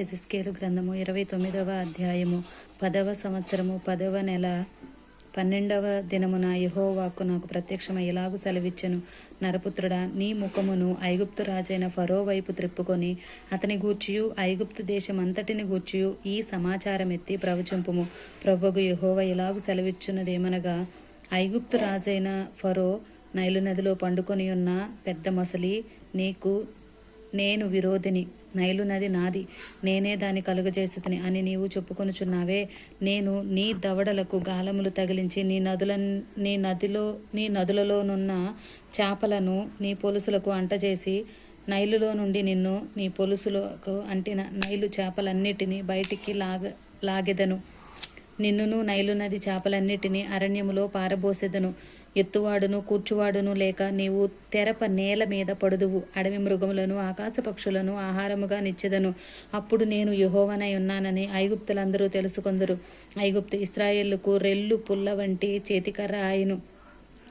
ఎజిస్కేలు గ్రంథము ఇరవై తొమ్మిదవ అధ్యాయము పదవ సంవత్సరము పదవ నెల పన్నెండవ దినమున యెహోవాకు నాకు ప్రత్యక్షమై ఇలాగు సెలవిచ్చెను? నరపుత్రుడా నీ ముఖమును ఐగుప్తు రాజైన ఫరో వైపు త్రిప్పుకొని అతని గూర్చియు ఐగుప్తు దేశం అంతటిని గూర్చియు ఈ సమాచారం ఎత్తి ప్రవచింపుము. ప్రభుగు యహోవ ఇలాగు సెలవిచ్చున్నదేమనగా ఐగుప్తు రాజైన ఫరో నైలు నదిలో పండుకొని ఉన్న పెద్ద మొసలి నీకు నేను విరోధిని. నైలు నది నాది. నేనే దాన్ని కలుగజేసేదని అని నీవు చెప్పుకొనుచున్నావే. నేను నీ దవడలకు గాలములు తగిలించి నీ నదుల నీ నదిలో నీ నదులలోనున్న చేపలను నీ పొలుసులకు అంటజేసి నైలులో నుండి నిన్ను నీ పొలుసులకు అంటిన నైలు చేపలన్నిటినీ బయటికి లాగ లాగెదను. నిన్నును నైలు నది చేపలన్నిటినీ అరణ్యములో పారబోసెదను. ఎత్తువాడును కూర్చువాడును లేక నీవు తెరప నేల మీద పడుదువు. అడవి మృగములను ఆకాశ పక్షులను ఆహారముగా నిచ్చెదను. అప్పుడు నేను యహోవనై ఉన్నానని ఐగుప్తులందరూ తెలుసుకొందరు. ఐగుప్తు ఇస్రాయేళ్ళకు రెల్లు పుల్ల వంటి చేతికర్ర ఆయను.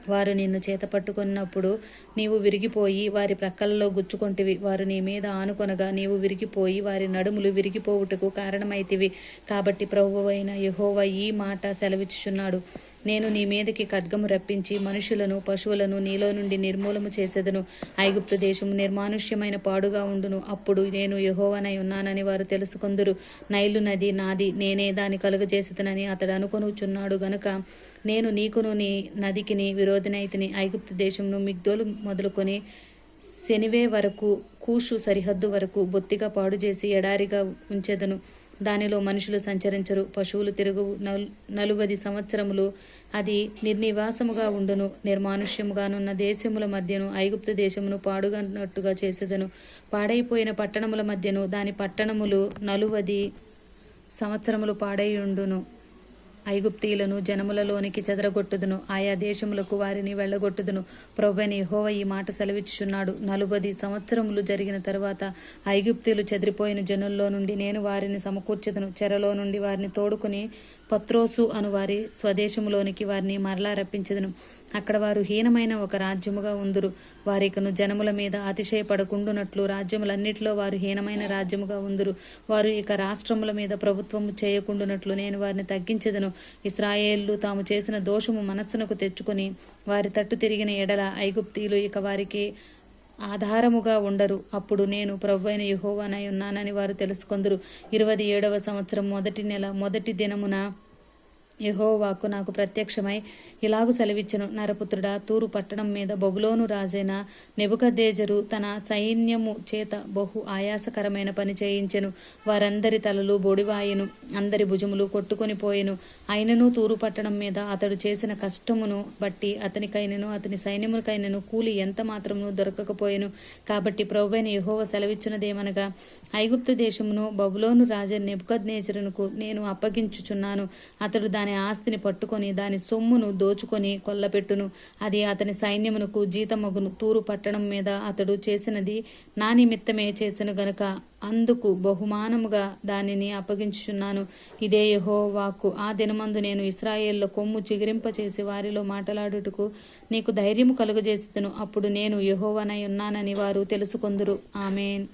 వారు నిన్ను చేత పట్టుకున్నప్పుడు నీవు విరిగిపోయి వారి ప్రక్కలలో గుచ్చుకొంటివి. వారు నీ మీద ఆనుకొనగా నీవు విరిగిపోయి వారి నడుములు విరిగిపోవుటకు కారణమైతివి. కాబట్టి ప్రభువైన యహోవ ఈ మాట సెలవిచ్చుచున్నాడు. నేను నీ మీదకి ఖడ్గము రప్పించి మనుషులను పశువులను నీలో నుండి నిర్మూలము చేసేదను. ఐగుప్తు దేశము నిర్మానుష్యమైన పాడుగా ఉండును. అప్పుడు నేను యహోవనై ఉన్నానని వారు తెలుసుకుందరు. నైలు నది నాది నేనే దాని కలుగజేసేదనని అతడు అనుకొనుచున్నాడు గనుక నేను నీకును నీ నదికిని విరోధినైతిని ఐగుప్తు దేశమును మిగ్దోలు మొదలుకొని శనివే వరకు కూషు సరిహద్దు వరకు బొత్తిగా పాడు చేసి ఎడారిగా ఉంచెదను. దానిలో మనుషులు సంచరించరు పశువులు తిరుగు నలు నలువది సంవత్సరములు. అది నిర్నివాసముగా ఉండును నిర్మానుష్యముగానున్న దేశముల మధ్యను ఐగుప్తు దేశమును పాడుగన్నట్టుగా చేసేదను. పాడైపోయిన పట్టణముల మధ్యను దాని పట్టణములు నలువది సంవత్సరములు పాడై ఉండును ఐగుప్తీయులను జనములలోనికి చెదరగొట్టుదును. ఆయా దేశములకు వారిని వెళ్ళగొట్టుదును. ప్రభుని హోవ ఈ మాట సెలవిచ్చుచున్నాడు. నలుబది సంవత్సరములు జరిగిన తరువాత ఐగుప్తీయులు చెదిరిపోయిన జనుల్లో నుండి నేను వారిని సమకూర్చెదను. చెరలో నుండి వారిని తోడుకుని పత్రోసు అను వారి స్వదేశములోనికి వారిని మరలా రప్పించెదను. అక్కడ వారు హీనమైన ఒక రాజ్యముగా ఉందురు. వారికను జనముల మీద అతిశయపడకుండునట్లు రాజ్యములన్నిటిలో వారు హీనమైన రాజ్యముగా ఉందురు. వారు ఇక రాష్ట్రముల మీద ప్రభుత్వము చేయకుండునట్లు నేను వారిని తగ్గించెదను. ఇస్రాయేళ్ళు తాము చేసిన దోషము మనస్సునకు తెచ్చుకొని వారి తట్టు తిరిగిన ఎడల ఐగుప్తీయులు ఇక వారికి ఆధారముగా ఉండరు. అప్పుడు నేను ప్రభు అయిన ఉన్నానని వారు తెలుసుకొందరు. ఇరవై ఏడవ సంవత్సరం మొదటి నెల మొదటి దినమున యహోవాకు నాకు ప్రత్యక్షమై ఇలాగు సెలవిచ్చను. నరపుత్రుడా తూరు పట్టణం మీద బొబులోను రాజైన నెబుకదేజరు తన సైన్యము చేత బహు ఆయాసకరమైన పని చేయించెను. వారందరి తలలు బొడివాయెను అందరి భుజములు కొట్టుకొని పోయెను. అయినను తూరు పట్టణం మీద అతడు చేసిన కష్టమును బట్టి అతనికైనను అతని సైన్యమునికైనను కూలి ఎంత మాత్రమును దొరకకపోయెను. కాబట్టి ప్రభువైన యహోవ సెలవిచ్చినదేమనగా ఐగుప్తు దేశమును బబులోను రాజ నెబుకద్నేజరునకు నేను అప్పగించుచున్నాను. అతడు దాని ఆస్తిని పట్టుకొని దాని సొమ్మును దోచుకొని కొల్లపెట్టును. అది అతని సైన్యమునకు జీతమగును. తూరు పట్టణం మీద అతడు చేసినది నా నిమిత్తమే చేసెను గనుక అందుకు బహుమానముగా దానిని అప్పగించుచున్నాను. ఇదే యహో వాక్కు ఆ దినమందు నేను ఇస్రాయేల్లో కొమ్ము చిగిరింపచేసి వారిలో మాట్లాడుటకు నీకు ధైర్యము కలుగజేసేదను. అప్పుడు నేను యహోవనై ఉన్నానని వారు తెలుసుకొందురు. ఆమెన్.